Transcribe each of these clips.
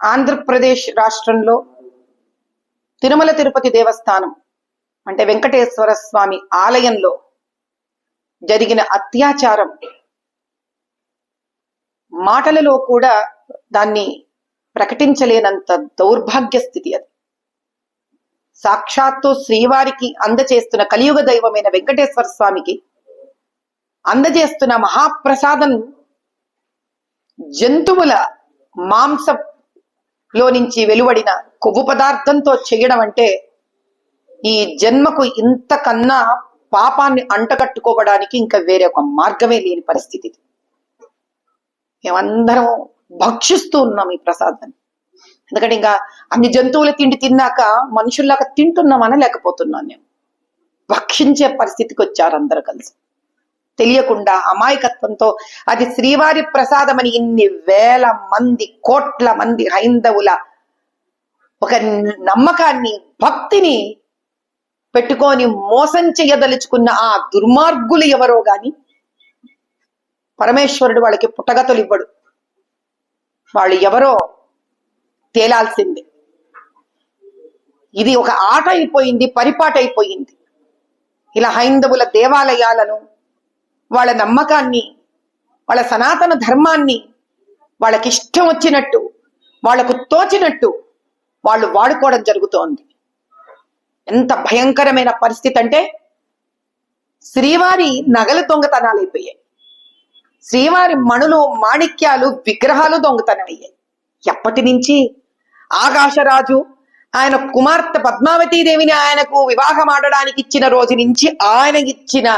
ఆంధ్రప్రదేశ్ రాష్ట్రంలో తిరుమల తిరుపతి దేవస్థానం అంటే వెంకటేశ్వర స్వామి ఆలయంలో జరిగిన అత్యాచారం మాటలలో కూడా దాన్ని ప్రకటించలేనంత దౌర్భాగ్య స్థితి అది. సాక్షాత్తు శ్రీవారికి అందచేస్తున్న కలియుగ దైవమైన వెంకటేశ్వర స్వామికి అందజేస్తున్న మహాప్రసాదం జంతువుల లో నుంచి వెలువడిన కొవ్వు పదార్థంతో చేయడం అంటే ఈ జన్మకు ఇంతకన్నా పాపాన్ని అంటగట్టుకోవడానికి ఇంకా వేరే ఒక మార్గమే లేని పరిస్థితి మేమందరం భక్షిస్తూ ఉన్నాం ఈ ప్రసాదాన్ని. ఎందుకంటే ఇంకా అన్ని జంతువుల తిండి తిన్నాక మనుషుల్లాగా తింటున్నామని లేకపోతున్నాను నేను భక్షించే పరిస్థితికి వచ్చారు అందరు కలిసి. తెలియకుండా అమాయకత్వంతో అది శ్రీవారి ప్రసాదమని ఇన్ని వేల మంది కోట్ల మంది హైందవుల ఒక నమ్మకాన్ని భక్తిని పెట్టుకొని మోసం చేయదలుచుకున్న ఆ దుర్మార్గులు ఎవరో గాని పరమేశ్వరుడు వాళ్ళకి పుట్టగతులు ఇవ్వడు వాళ్ళు ఎవరో తేలాల్సిందే. ఇది ఒక ఆట అయిపోయింది పరిపాట అయిపోయింది ఇలా హైందవుల దేవాలయాలను వాళ్ళ నమ్మకాన్ని వాళ్ళ సనాతన ధర్మాన్ని వాళ్ళకి ఇష్టం వచ్చినట్టు వాళ్ళకు తోచినట్టు వాళ్ళు వాడుకోవడం జరుగుతోంది. ఎంత భయంకరమైన పరిస్థితి అంటే శ్రీవారి నగలు దొంగతనాలు అయిపోయాయి. శ్రీవారి మణులు మాణిక్యాలు విగ్రహాలు దొంగతనమయ్యాయి. ఎప్పటి నుంచి? ఆకాశరాజు ఆయన కుమార్తె పద్మావతీదేవిని ఆయనకు వివాహం ఆడడానికి ఇచ్చిన రోజు నుంచి ఆయన ఇచ్చిన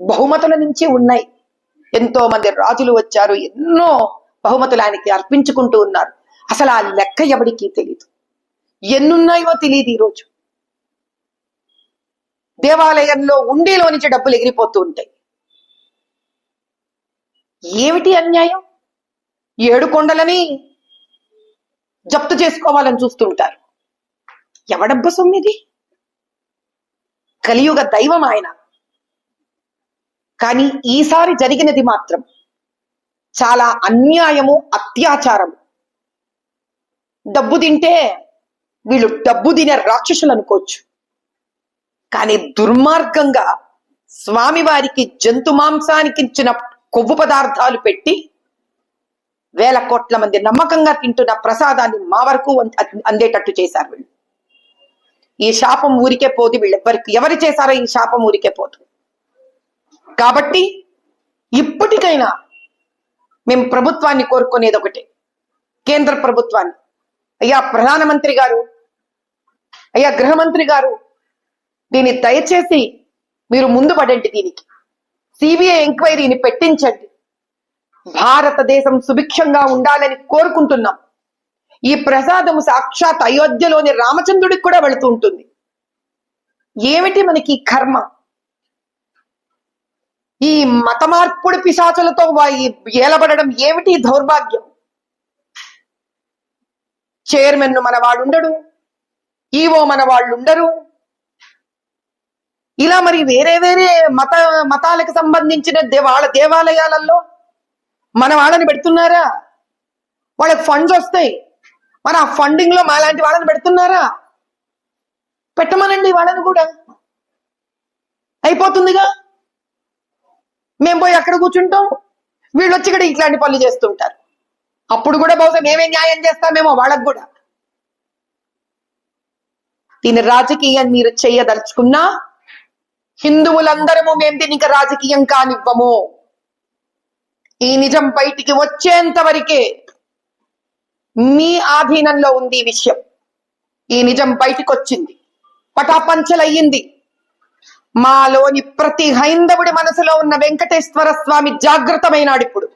బహుమతుల నుంచి ఉన్నాయి. ఎంతో మంది రాజులు వచ్చారు. ఎన్నో బహుమతులు ఆయనకి అర్పించుకుంటూ ఉన్నారు. అసలు ఆ లెక్క ఎవడికి తెలియదు ఎన్నున్నాయో తెలియదు ఈరోజు దేవాలయంలో ఉండేలో నుంచి డబ్బులు ఎగిరిపోతూ ఉంటాయి. ఏమిటి అన్యాయం? ఏడు కొండలని జప్తు చేసుకోవాలని చూస్తుంటారు ఎవడబ్బ సొమ్మిది? కలియుగ దైవం ఆయన. కానీ ఈసారి జరిగినది మాత్రం చాలా అన్యాయము అత్యాచారము. డబ్బు తింటే వీళ్ళు డబ్బు తినే రాక్షసులు అనుకోవచ్చు. కానీ దుర్మార్గంగా స్వామివారికి జంతు మాంసానికి ఇచ్చిన కొవ్వు పదార్థాలు పెట్టి వేల కోట్ల మంది నమ్మకంగా తింటున్న ప్రసాదాన్ని మా వరకు అందేటట్టు చేశారు వీళ్ళు. ఈ శాపం ఊరికే పోదు వీళ్ళెవ్వరికి ఎవరు చేశారో ఈ శాపం ఊరికే పోదు. కాబట్టి ఇప్పటికైనా మేము ప్రభుత్వాన్ని కోరుకునేది ఒకటే. కేంద్ర ప్రభుత్వాన్ని. అయ్యా ప్రధానమంత్రి గారు అయ్యా గృహమంత్రి గారు దీన్ని దయచేసి మీరు ముందు పడండి దీనికి. సిబిఐ ఎంక్వైరీని పెట్టించండి. భారతదేశం సుభిక్షంగా ఉండాలని కోరుకుంటున్నాం. ఈ ప్రసాదం సాక్షాత్ అయోధ్యలోని రామచంద్రుడికి కూడా వెళుతూ ఉంటుంది. ఏమిటి మనకి కర్మ? ఈ మతమార్పుడు పిశాచులతో ఏలబడడం ఏమిటి దౌర్భాగ్యం? చైర్మన్ మనవాడు ఉండడు ఈవో మన వాళ్ళు ఉండరు ఇలా మరి వేరే వేరే మత మతాలకు సంబంధించిన వాళ్ళ దేవాలయాలలో మన వాళ్ళని పెడుతున్నారా? వాళ్ళకి ఫండ్స్ వస్తాయి. మరి ఆ ఫండింగ్లో మాలాంటి వాళ్ళని పెడుతున్నారా? పెట్టమనండి వాళ్ళని కూడా. అయిపోతుందిగా? మేము పోయి అక్కడ కూర్చుంటాం. వీళ్ళు వచ్చి ఇక్కడ ఇట్లాంటి పనులు చేస్తుంటారు. అప్పుడు కూడా బహుశా మేమే న్యాయం చేస్తామేమో వాళ్ళకు కూడా. దీని రాజకీయం మీరు చేయదలుచుకున్నా హిందువులందరము మేము దీనికి రాజకీయం కానివ్వము. ఈ నిజం బయటికి వచ్చేంత వరకే మీ ఆధీనంలో ఉంది ఈ విషయం. ఈ నిజం బయటికి వచ్చింది పటాపంచలయ్యింది. మాలోని ప్రతి హైందవుడి మనసులో ఉన్న వెంకటేశ్వర స్వామి జాగృతమైనాడు ఇప్పుడు.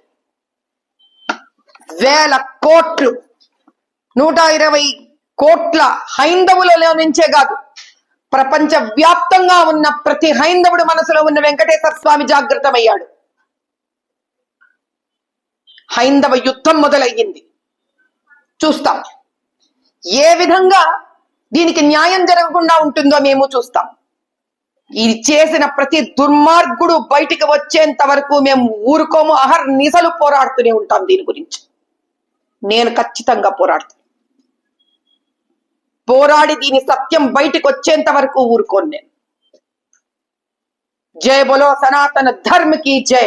వేల కోట్లు నూట ఇరవై కోట్ల హైందవులలో నుంచే కాదు ప్రపంచ వ్యాప్తంగా ఉన్న ప్రతి హైందవుడి మనసులో ఉన్న వెంకటేశ్వర స్వామి జాగృతమయ్యాడు. హైందవ యుద్ధం మొదలయ్యింది. చూస్తాం. ఏ విధంగా దీనికి న్యాయం జరగకుండా ఉంటుందో మేము చూస్తాం. ఇది చేసిన ప్రతి దుర్మార్గుడు బయటికి వచ్చేంత వరకు మేము ఊరుకోము అహర్ నిసలు పోరాడుతూనే ఉంటాం దీని గురించి. నేను ఖచ్చితంగా పోరాడుతాను. పోరాడి దీని సత్యం బయటికి వచ్చేంత వరకు ఊరుకోను నేను. జయ బోలో సనాతన ధర్మకి జయ జై.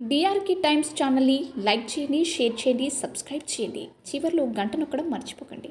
డిఆర్కి టైమ్స్ ఛానల్ని లైక్ చేయండి షేర్ చేయండి సబ్స్క్రైబ్ చేయండి. చివరిలో గంట నొక్కడం మర్చిపోకండి.